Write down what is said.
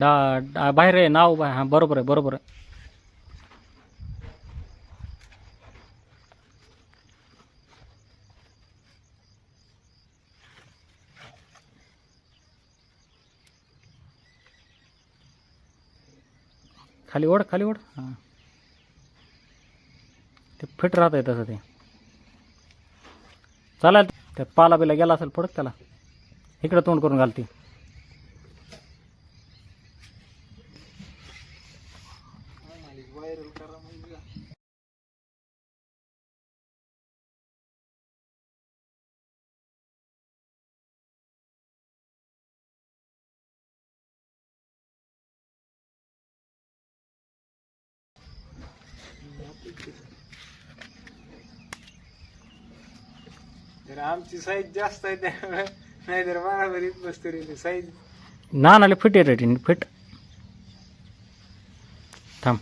डा डा- बाहेर आहे नाव बा- हां बरोबर आहे बरोबर आहे. खाली ओढ खाली ओढ. हां. ते फिट राहत आहे तसं ते. चालेल त्या पाला बिला गेला असेल पडत त्याला. इकडं तोंड करून घालते. तर आमची साईज जास्त आहे त्यामुळे नाहीतर बराबरीत बसतो रे साईज ना नाले फिट फिट। थांब।